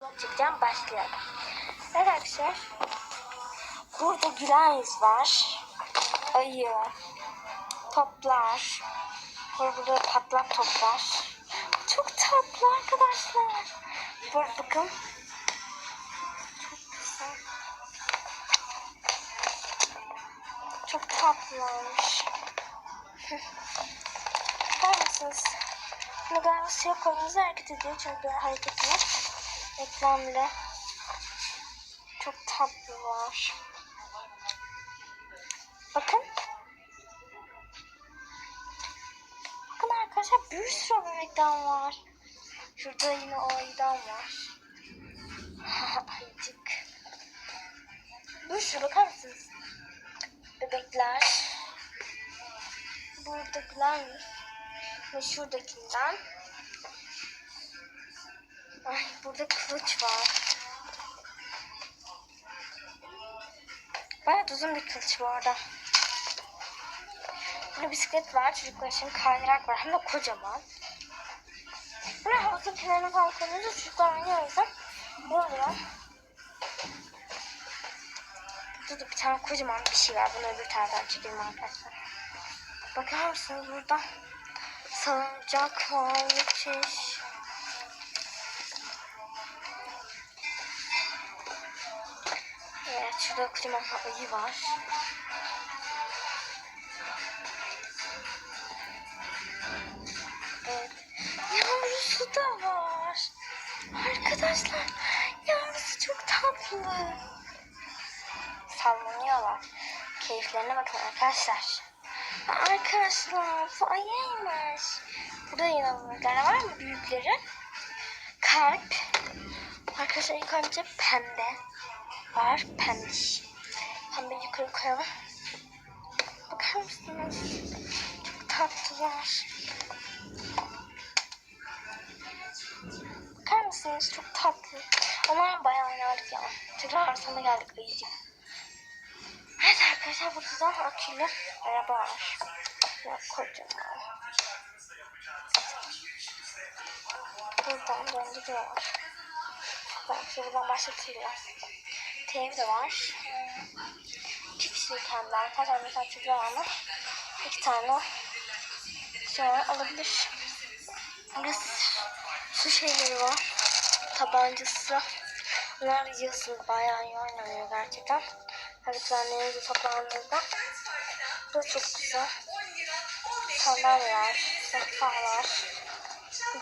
Çekeceğim başlayalım. Evet arkadaşlar. Burada gülen yüz var. Ayı. Toplar. Burada patlak toplar. Çok tatlı arkadaşlar. Burada bakın. Çok güzel. Çok tatlılarmış. Bakar mısınız? Bunu galiba siyah kolumuzda hareket ediyor. Çünkü böyle hareketli. Reklam bile. Çok tatlı var. Bakın. Bakın arkadaşlar bir sürü bebekten var. Şurada yine o ayıdan var. Ayıcık. Bir sürü bakar mısınız? Bebekler. Buradakiler ve şuradakinden. Ay burada kılıç var. Bayağı uzun bir kılıç bu arada. Burada bisiklet var. Çocuklar için kaydırak var. Hem de kocaman. Buraya havuzun kenarına falan koyunca çocuklar oynuyor o. Ne oluyor? Burada da bir tane kocaman bir şey var. Bunu öbür taraftan çekelim arkadaşlar. Bakar mısınız burada? Salıncak var. Müthiş. Evet şurada kocaman ayı var. Evet. Yavrusu da var. Arkadaşlar yavrusu çok tatlı. Sallanıyorlar. Keyiflerine bakın arkadaşlar. Arkadaşlar bu ayıymış. Burada bunlar var mı büyükleri? Kalp. Arkadaşlar ilk önce pembe var. Pembiş. Pembe yukarı koyalım. Bakar mısınız? Çok tatlılar. Bakar mısınız? Çok tatlı. Onlar bayağı oynadık ya. Tekrar sana geldik ayıcık. Evet arkadaşlar burada da akülü araba var. Ya kocaman. Buradan döndürüyorlar. Bak buradan başlatılıyor. TV de var. İki kişiyken de arkadaşlar mesela çocuğa ama iki tane şöyle alabilir. Burada su şeyleri var. Tabancası. Bunlar yiyorsunuz bayağı iyi oynanıyor gerçekten. Hareketlerinizi toplandığında. Bu çok güzel. Sandalyeler, sehpalar.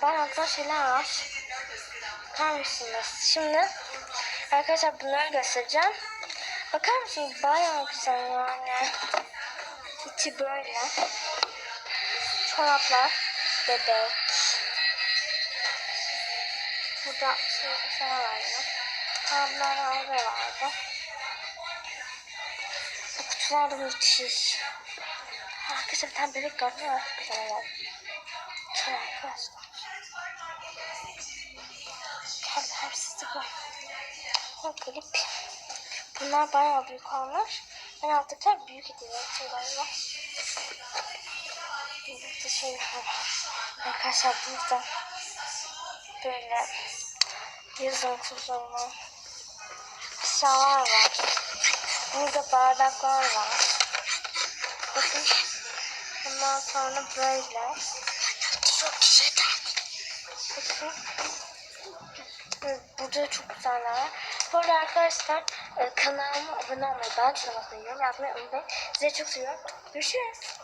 Bayağı güzel şeyler var. Bakar mısınız? Şimdi arkadaşlar bunları göstereceğim. Bakar mısınız? Bayağı güzel yani. İçi böyle. Çoraplar, bebek. Burada şey, şey var ya. Ablar abi vardı. Bu kutular da müthiş. Arkadaşlar bir tane bebek gördüm. Güzel oldu. Arkadaşlar. Çok garip. Bunlar bayağı büyük olmuş. Ben aldıklar büyük için galiba. Burada şey var. Arkadaşlar burada böyle kullanılan eşyalar var. Burada bardaklar var. Bakın. Ondan sonra böyle. Çok güzel. Bakın. Burada çok güzeller var. Bu arada arkadaşlar e, kanalıma abone olmayı, ben basmayı, yorum yapmayı unutmayın. Sizi çok seviyorum. Görüşürüz.